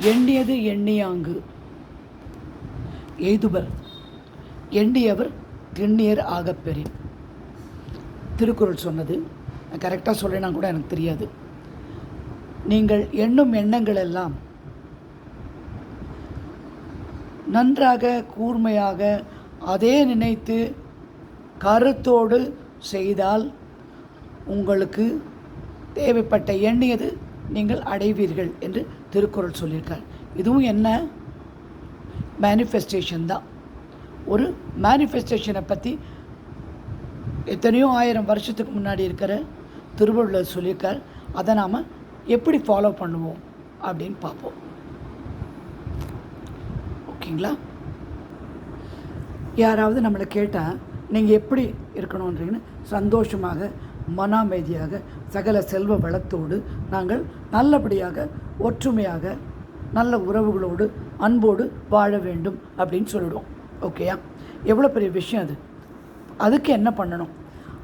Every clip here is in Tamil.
எண்ணியது எண்ணியாங்கு. எய்துபர் எண்ணியவர் திண்ணியர் ஆகப்பெறின் திருக்குறள் சொன்னது நான் கரெக்டாக சொல்லினா கூட எனக்கு தெரியாது. நீங்கள் எண்ணும் எண்ணங்கள் எல்லாம் நன்றாக கூர்மையாக அதே நினைத்து கருத்தோடு செய்தால் உங்களுக்கு தேவைப்பட்ட எண்ணியது நீங்கள் அடைவீர்கள் என்று திருக்குறள் சொல்லியிருக்கார். இதுவும் என்ன? மேனிஃபெஸ்டேஷன் தான். ஒரு மேனிஃபெஸ்டேஷனை பற்றி எத்தனையோ ஆயிரம் வருஷத்துக்கு முன்னாடி இருக்கிற திருவள்ளுவர் சொல்லியிருக்கார். அதை நாம் எப்படி ஃபாலோ பண்ணுவோம் அப்படின்னு பார்ப்போம். ஓகேங்களா? யாராவது நம்மளை கேட்டால் நீங்கள் எப்படி இருக்கணுன்றீங்கன்னு சந்தோஷமாக மன அமைதியாக சகல செல்வ வளத்தோடு நாங்கள் நல்லபடியாக ஒற்றுமையாக நல்ல உறவுகளோடு அன்போடு வாழ வேண்டும் அப்படின்னு சொல்லிடுவோம். ஓகேயா எவ்வளோ பெரிய விஷயம் அது. அதுக்கு என்ன பண்ணணும்?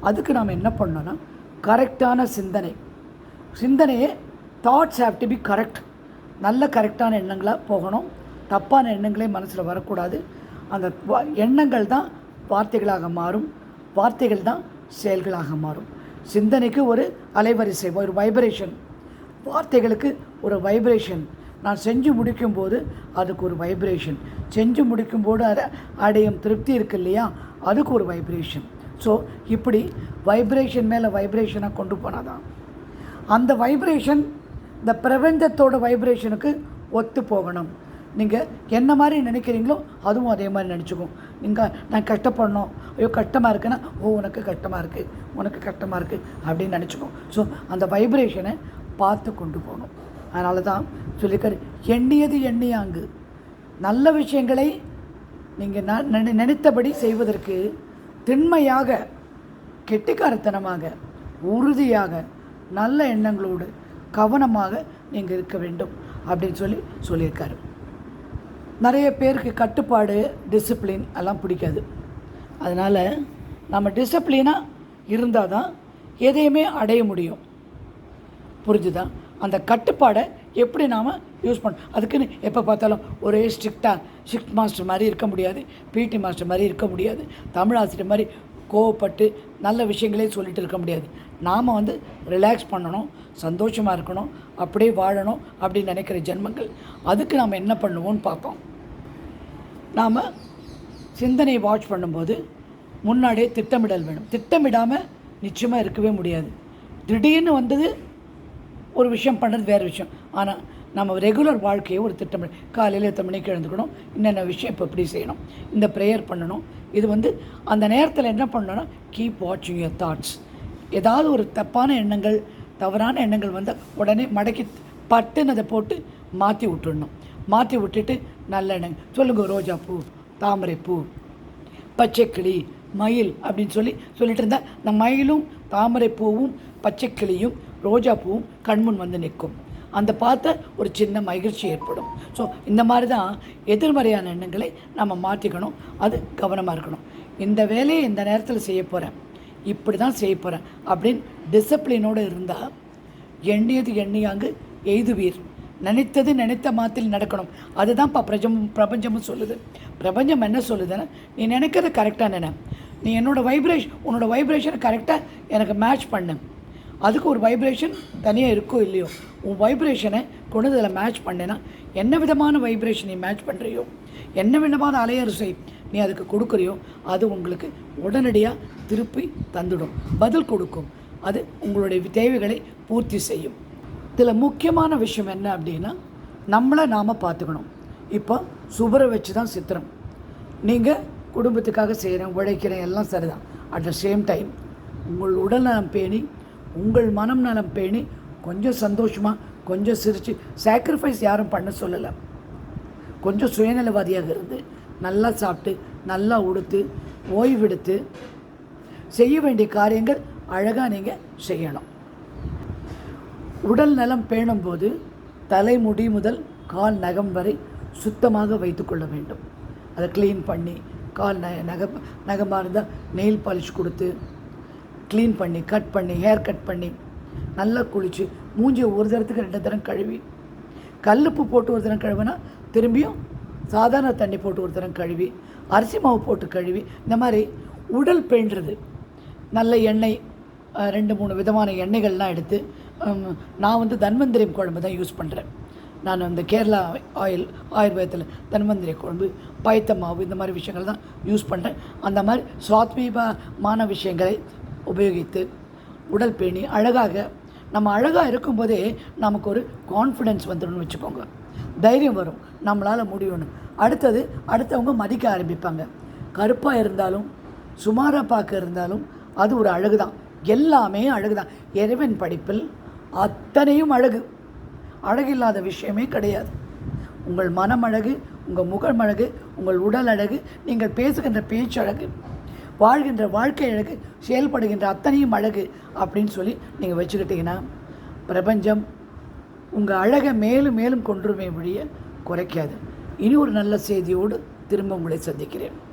அதுக்கு நாம் என்ன பண்ணோன்னா கரெக்டான சிந்தனை. சிந்தனையே thoughts have to be correct நல்ல கரெக்டான எண்ணங்களாக போகணும். தப்பான எண்ணங்களே மனசில் வரக்கூடாது. அந்த எண்ணங்கள் தான் வார்த்தைகளாக மாறும். வார்த்தைகள் தான் செயல்களாக மாறும். சிந்தனைக்கு ஒரு அலைவரிசை ஒரு வைப்ரேஷன் வார்த்தைகளுக்கு ஒரு வைப்ரேஷன் நான் செஞ்சு முடிக்கும்போது அதுக்கு ஒரு வைப்ரேஷன் செஞ்சு முடிக்கும்போது அதை அடையும் திருப்தி இருக்கு இல்லையா? அதுக்கு ஒரு வைப்ரேஷன் ஸோ இப்படி வைப்ரேஷன் மேலே வைப்ரேஷனாக கொண்டு போனால் தான் அந்த வைப்ரேஷன் இந்த பிரபஞ்சத்தோட வைப்ரேஷனுக்கு ஒத்து போகணும். நீங்கள் என்ன மாதிரி நினைக்கிறீங்களோ அதுவும் அதே மாதிரி நினச்சிக்கும் நீங்கள் நான் கஷ்டப்படணும் ஐயோ கஷ்டமாக இருக்குன்னா ஓ உனக்கு கஷ்டமாக இருக்குது உனக்கு கஷ்டமாக இருக்குது அப்படின்னு நினச்சிக்கும் ஸோ அந்த வைப்ரேஷனை பார்த்து கொண்டு போகணும். அதனால தான் சொல்லியிருக்காரு எண்ணியது எண்ணியாங்கு. நல்ல விஷயங்களை நீங்கள் நான் நினைத்தபடி செய்வதற்கு திண்மையாக கெட்டிக்காரத்தனமாக உறுதியாக நல்ல எண்ணங்களோடு கவனமாக நீங்கள் இருக்க வேண்டும் அப்படின்னு சொல்லி சொல்லியிருக்காரு. நிறைய பேருக்கு கட்டுப்பாடு டிசிப்ளின் எல்லாம் பிடிக்காது. அதனால் நம்ம டிசிப்ளினாக இருந்தால் தான் எதையுமே அடைய முடியும். புரிஞ்சுதா? அந்த கட்டுப்பாடை எப்படி நாம் யூஸ் பண்ண அதுக்குன்னு எப்போ பார்த்தாலும் ஒரே ஸ்ட்ரிக்டாக ஸ்ட்ரிக்ட் மாஸ்டர் மாதிரி இருக்க முடியாது பிடி மாஸ்டர் மாதிரி இருக்க முடியாது தமிழ் ஆசிரியர் மாதிரி கோவப்பட்டு நல்ல விஷயங்களே சொல்லிட்டு இருக்க முடியாது. நாம் வந்து ரிலாக்ஸ் பண்ணணும் சந்தோஷமாக இருக்கணும் அப்படியே வாழணும் அப்படின்னு நினைக்கிற ஜென்மங்கள் அதுக்கு நாம் என்ன பண்ணுவோம்னு பார்ப்போம். நாம் சிந்தனையை வாட்ச் பண்ணும்போது முன்னாடியே திட்டமிடல் வேணும். திட்டமிடாமல் நிச்சயமாக இருக்கவே முடியாது. திடீர்னு வந்தது ஒரு விஷயம் பண்ணுறது வேறு விஷயம். ஆனால் நம்ம ரெகுலர் வாழ்க்கையை ஒரு திட்டம் காலையில் எத்தனை மணிக்கு எழுந்துக்கணும்? என்னென்ன விஷயம் இப்போ எப்படி செய்யணும்? இந்த ப்ரேயர் பண்ணணும். இது வந்து அந்த நேரத்தில் என்ன பண்ணணும்னா கீப் வாட்சிங் யுவர் தாட்ஸ் ஏதாவது ஒரு தப்பான எண்ணங்கள் தவறான எண்ணங்கள் வந்தால் உடனே மடக்கி பட்டுன்னு அதை போட்டு மாற்றி விட்டுடணும். மாற்றி விட்டுட்டு நல்லெண்ணெய். சொல்லுங்கள் ரோஜா பூ தாமரை பூ பச்சைக்கிளி மயில் அப்படின்னு சொல்லி சொல்லிட்டு இருந்தால் இந்த மயிலும் தாமரை பூவும் பச்சைக்கிளியும் ரோஜா பூவும் கண்முன் வந்து நிற்கும். அந்த பார்த்த ஒரு சின்ன மகிழ்ச்சி ஏற்படும். ஸோ இந்த மாதிரி தான் எதிர்மறையான எண்ணங்களை நம்ம மாற்றிக்கணும். அது கவனமாக இருக்கணும். இந்த வேலையை இந்த நேரத்தில் செய்ய போகிறேன் இப்படி தான் செய்ய போகிறேன் அப்படின்னு டிசிப்ளினோடு இருந்தால் எண்ணியது எண்ணியாங்கு எய்துவீர். நினைத்தது நினைத்த மாத்தில் நடக்கணும். அதுதான்ப்பா பிரஜம் பிரபஞ்சமும் சொல்லுது. பிரபஞ்சம் என்ன சொல்லுதுன்னா நீ நினைக்கிறத கரெக்டாக நினை. நீ என்னோட வைப்ரேஷன் உன்னோட வைப்ரேஷனை கரெக்டாக எனக்கு மேட்ச் பண்ணு. அதுக்கு ஒரு வைப்ரேஷன் தனியாக இருக்கோ இல்லையோ உன் வைப்ரேஷனை கொண்டு அதில் மேட்ச் பண்ணேன்னா என்ன விதமான வைப்ரேஷன் நீ மேட்ச் பண்ணுறியோ என்ன விதமான அலையரிசை நீ அதுக்கு கொடுக்குறியோ அது உங்களுக்கு உடனடியாக திருப்பி தந்துடும். பதில் கொடுக்கும். அது உங்களுடைய தேவைகளை பூர்த்தி செய்யும். இதில் முக்கியமான விஷயம் என்ன அப்படின்னா நம்மளை நாம் பார்த்துக்கணும். இப்போ சுபரை வச்சு தான் சித்திரம் நீங்கள் குடும்பத்துக்காக செய்கிறேன் உழைக்கிறேன் எல்லாம் சரிதான். அட் த சேம் டைம் உங்கள் உடல் நலம் பேணி உங்கள் மனம் நலம் பேணி கொஞ்சம் சந்தோஷமாக கொஞ்சம் சிரித்து சாக்ரிஃபைஸ் யாரும் பண்ண சொல்லலை. கொஞ்சம் சுயநலவாதியாக இருந்து நல்லா சாப்பிட்டு நல்லா உடுத்து ஓய்வெடுத்து செய்ய வேண்டிய காரியங்கள் அழகாக நீங்கள் செய்யணும். உடல் நலம் பேணும்போது தலைமுடி முதல் கால் நகம் வரை சுத்தமாக வைத்துக்கொள்ள வேண்டும். அதை க்ளீன் பண்ணி கால் ந நக நகமாக இருந்தால் நெயில் பாலிஷ் கொடுத்து க்ளீன் பண்ணி கட் பண்ணி ஹேர் கட் பண்ணி நல்லா குளித்து மூஞ்சியை ஒரு தரத்துக்கு ரெண்டு தரம் கழுவி கல்லுப்பு போட்டு ஒரு தரம் கழுவினா திரும்பியும் சாதாரண தண்ணி போட்டு ஒரு தரம் கழுவி அரிசி மாவு போட்டு கழுவி இந்த மாதிரி உடல் பேண்டுறது நல்ல எண்ணெய் ரெண்டு மூணு விதமான எண்ணெய்கள்லாம் எடுத்து நான் வந்து தன்வந்திரி குழம்பு தான் யூஸ் பண்ணுறேன் நான் இந்த கேரளா ஆயில் ஆயுர்வேதத்தில் தன்வந்திரி குழம்பு பயத்த மாவு இந்த மாதிரி விஷயங்கள் தான் யூஸ் பண்ணுறேன் அந்த மாதிரி சுவாத்மீபமான விஷயங்களை உபயோகித்து உடல் பேணி அழகாக நம்ம அழகாக இருக்கும்போதே நமக்கு ஒரு கான்ஃபிடென்ஸ் வந்துடும்னு வச்சுக்கோங்க. தைரியம் வரும் நம்மளால் முடியும்னு. அடுத்தது அடுத்தவங்க மதிக்க ஆரம்பிப்பாங்க. கருப்பாக இருந்தாலும் சுமாராக பார்க்க இருந்தாலும் அது ஒரு அழகு தான் எல்லாமே அழகு தான் இறைவன் படிப்பில் அத்தனையும் அழகு. அழகில்லாத விஷயமே கிடையாது. உங்கள் மனம் அழகு உங்கள் முகம் அழகு உங்கள் உடல் அழகு நீங்கள் பேசுகின்ற பேச்சு அழகு வாழ்கின்ற வாழ்க்கை அழகு செயல்படுகின்ற அத்தனையும் அழகு அப்படின்னு சொல்லி நீங்கள் வச்சுக்கிட்டிங்கன்னா பிரபஞ்சம் உங்கள் அழகை மேலும் மேலும் கொன்றுமே ஒழிய குறைக்காது. இனி ஒரு நல்ல செய்தியோடு திரும்ப உங்களை சந்திக்கிறேன்.